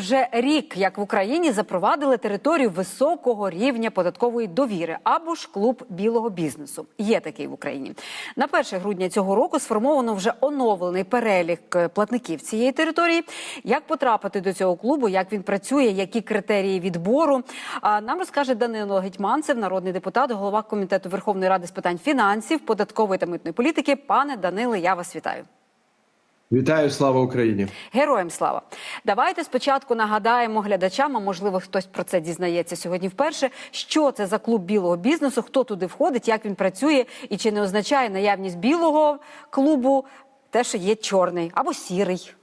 Вже рік, як в Україні запровадили територію високого рівня податкової довіри або ж клуб білого бізнесу. Є такий в Україні. На 1 грудня цього року сформовано вже оновлений перелік е, платників цієї території. Як потрапити до цього клубу, як він працює, які критерії відбору? Нам розкаже Данило Гетьманцев, народний депутат, голова комітету Верховної Ради з питань фінансів, податкової та митної політики. Пане Даниле, я вас вітаю. Вітаю, слава Україні! Героям слава! Давайте спочатку нагадаємо глядачам, а можливо хтось про це дізнається сьогодні вперше. Що це за клуб білого бізнесу? Хто туди входить, як він працює, і чи не означає наявність білого клубу те, що є чорний або сірий?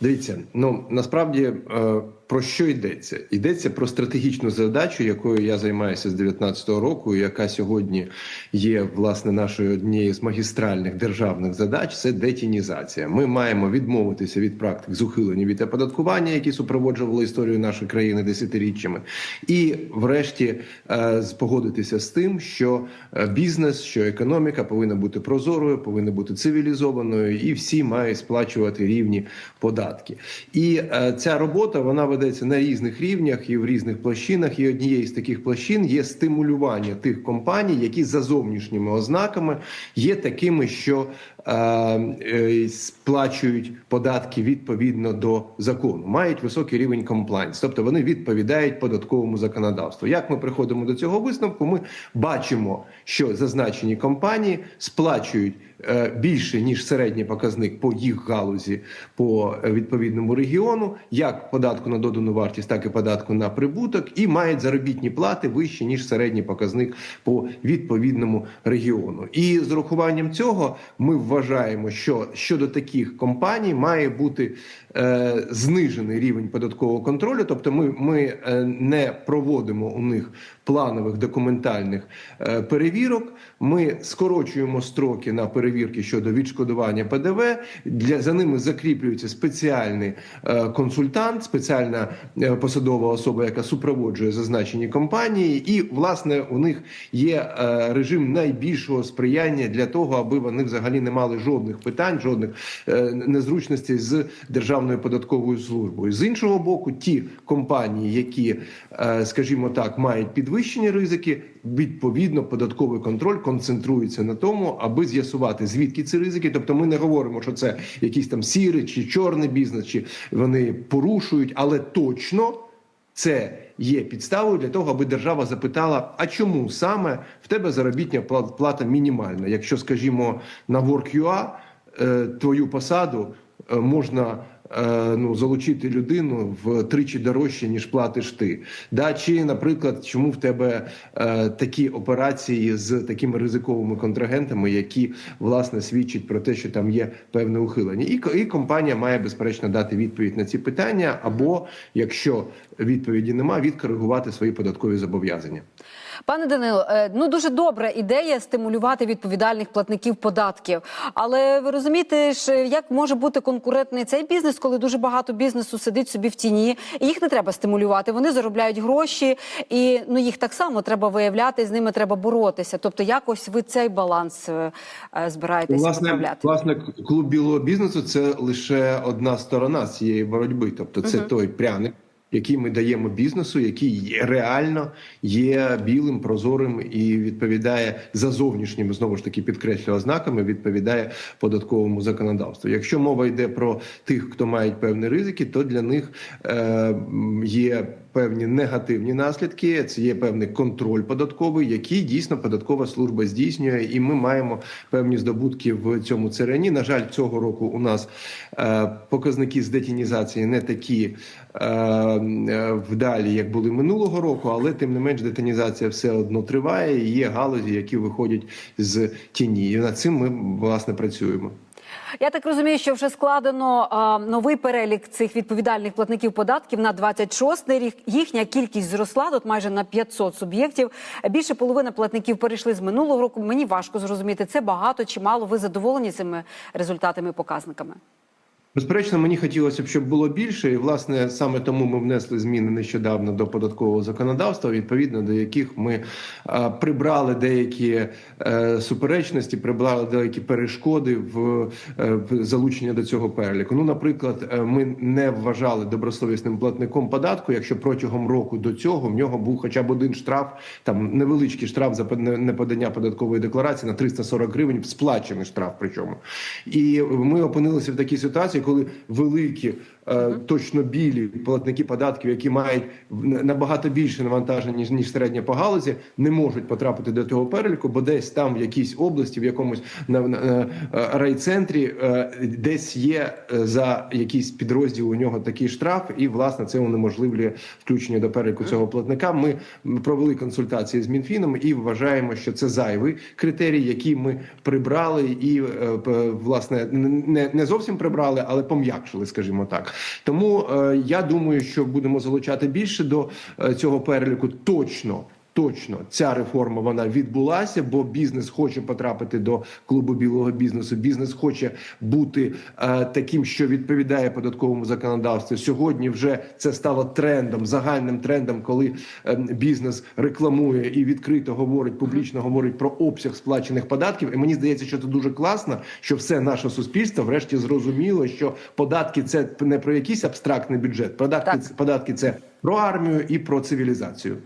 Дивіться, ну насправді е, про що йдеться? Йдеться про стратегічну задачу, якою я займаюся з 19-го року, яка сьогодні є власне нашою однією з магістральних державних задач. Це детінізація. Ми маємо відмовитися від практик з ухилення від оподаткування, які супроводжували історію нашої країни десятиріччями, і, врешті, е, погодитися з тим, що е, бізнес, що економіка повинна бути прозорою, повинна бути цивілізованою, і всі мають сплачувати рівні податки. І е, ця робота вона ведеться на різних рівнях і в різних площинах. І однією з таких площин є стимулювання тих компаній, які за зовнішніми ознаками є такими, що е, сплачують податки відповідно до закону, мають високий рівень комплайнс, тобто вони відповідають податковому законодавству. Як ми приходимо до цього висновку? Ми бачимо, що зазначені компанії сплачують е, більше ніж середній показник по їх галузі по е, відповідному регіону, як податку на додану вартість, так і податку на прибуток, і мають заробітні плати вищі ніж середній показник по відповідному регіону. І з урахуванням цього ми вважаємо, що щодо таких компаній має бути е, знижений рівень податкового контролю, тобто ми, ми е, не проводимо у них планових документальних е, перевірок. Ми скорочуємо строки на перевірки щодо відшкодування ПДВ. Для за ними закріплюється спеціальний е, консультант, спеціальна е, посадова особа, яка супроводжує зазначені компанії, і власне у них є режим найбільшого сприяння для того, аби вони взагалі не мали жодних питань, жодних незручностей з державною податковою службою. З іншого боку, ті компанії, які, скажімо так, мають підвищені ризики, відповідно, податковий контроль концентрується на тому, аби з'ясувати звідки ці ризики. Тобто, ми не говоримо, що це якийсь там сірий чи чорний бізнес, чи вони порушують, але точно. Це є підставою для того, аби держава запитала: а чому саме в тебе заробітня пла- плата мінімальна? Якщо, скажімо, на Work.ua е, твою посаду е, можна ну, залучити людину втричі дорожче, ніж платиш ти. Да? Чи, наприклад, чому в тебе е, такі операції з такими ризиковими контрагентами, які власне свідчать про те, що там є певне ухилення, і, і компанія має безперечно дати відповідь на ці питання, або якщо відповіді нема, відкоригувати свої податкові зобов'язання. Пане Данило, е, ну дуже добра ідея стимулювати відповідальних платників податків. Але ви розумієте, ж, як може бути конкурентний цей бізнес, коли дуже багато бізнесу сидить собі в тіні, і їх не треба стимулювати. Вони заробляють гроші, і ну їх так само треба виявляти, з ними треба боротися. Тобто, якось ви цей баланс е, е, збираєтеся Власне, виправляти. власне, клуб білого бізнесу це лише одна сторона цієї боротьби. Тобто, це той пряник, який ми даємо бізнесу, який реально є білим, прозорим і відповідає за зовнішніми знову ж таки підкреслю ознаками, відповідає податковому законодавству. Якщо мова йде про тих, хто мають певні ризики, то для них е, є певні негативні наслідки. Це є певний контроль податковий, який дійсно податкова служба здійснює, і ми маємо певні здобутки в цьому царені. На жаль, цього року у нас е, показники з детінізації не такі е, е, вдалі, як були минулого року, але тим не менш детінізація все одно триває. і Є галузі, які виходять з тіні. І над цим ми власне працюємо. Я так розумію, що вже складено а, новий перелік цих відповідальних платників податків на 26 рік. Їхня кількість зросла тут майже на 500 суб'єктів. Більше половини платників перейшли з минулого року. Мені важко зрозуміти, це багато чи мало. Ви задоволені цими результатами і показниками? Безперечно, мені хотілося б, щоб було більше, і власне саме тому ми внесли зміни нещодавно до податкового законодавства, відповідно до яких ми е, прибрали деякі е, суперечності, прибрали деякі перешкоди в, е, в залучення до цього переліку. Ну, наприклад, ми не вважали добросовісним платником податку, якщо протягом року до цього в нього був хоча б один штраф, там невеличкий штраф за не- неподання податкової декларації на 340 гривень, сплачений штраф. Причому, і ми опинилися в такій ситуації, коли великі. Е, Точно білі платники податків, які мають набагато більше навантаження ніж ніж середня по галузі, не можуть потрапити до цього переліку, бо десь там в якійсь області, в якомусь на, на, на, е, райцентрі, е, десь є за якийсь підрозділ у нього такий штраф, і власне це унеможливлює включення до переліку цього платника. Ми провели консультації з Мінфіном і вважаємо, що це зайвий критерій, який ми прибрали, і власне не, не зовсім прибрали, але пом'якшили, скажімо так. Тому е, я думаю, що будемо залучати більше до е, цього переліку точно. Точно ця реформа вона відбулася, бо бізнес хоче потрапити до клубу білого бізнесу. Бізнес хоче бути е, таким, що відповідає податковому законодавству. Сьогодні вже це стало трендом, загальним трендом, коли е, бізнес рекламує і відкрито говорить, публічно говорить про обсяг сплачених податків. І мені здається, що це дуже класно, що все наше суспільство врешті зрозуміло, що податки це не про якийсь абстрактний бюджет. Податки, Так. податки це про армію і про цивілізацію.